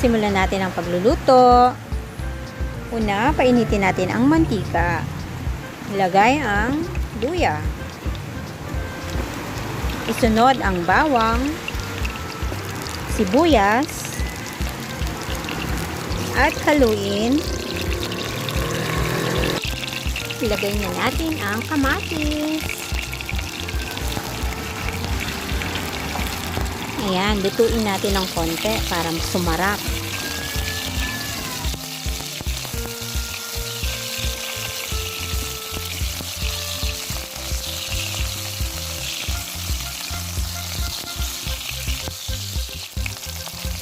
Simulan natin ang pagluluto. Una, painitin natin ang mantika. Ilagay ang luya. Isunod ang bawang, sibuyas, at haluin. Ilagay na natin ang kamatis. Ayan, lutuin natin ng konti para sumarap.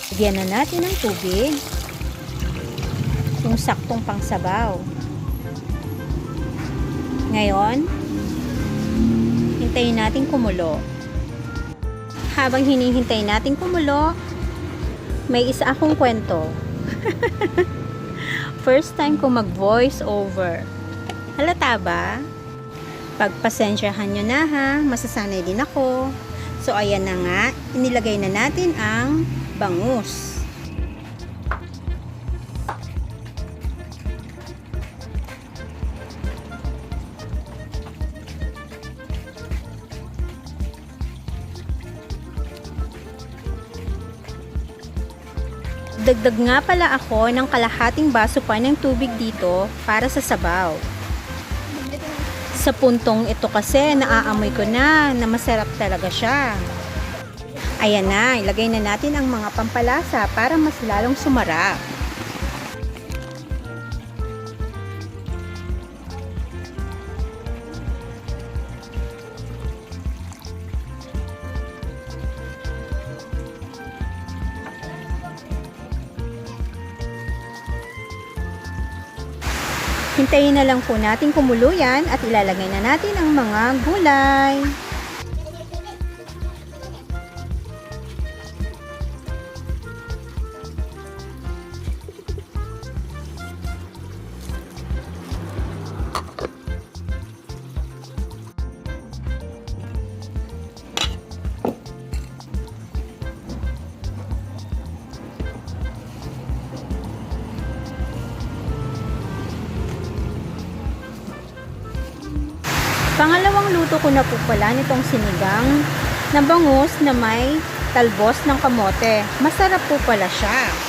Lagyan na natin ng tubig. Yung saktong pangsabaw. Ngayon, hintayin natin kumulo. Habang hinihintay natin kumulo, may isa akong kwento. First time ko mag-voice over. Halata ba? Pagpasensyahan nyo na ha, masasanay din ako. So ayan na nga, inilagay na natin ang bangus. Dagdag nga pala ako ng kalahating baso pa ng tubig dito para sa sabaw. Sa puntong ito kasi naaamoy ko na na masarap talaga siya. Ayan na, ilagay na natin ang mga pampalasa para mas lalong sumarap. Hintayin na lang po natin kumulo yan at ilalagay na natin ang mga gulay. Pangalawang luto ko na po pala nitong sinigang na bangus na may talbos ng kamote. Masarap po pala siya.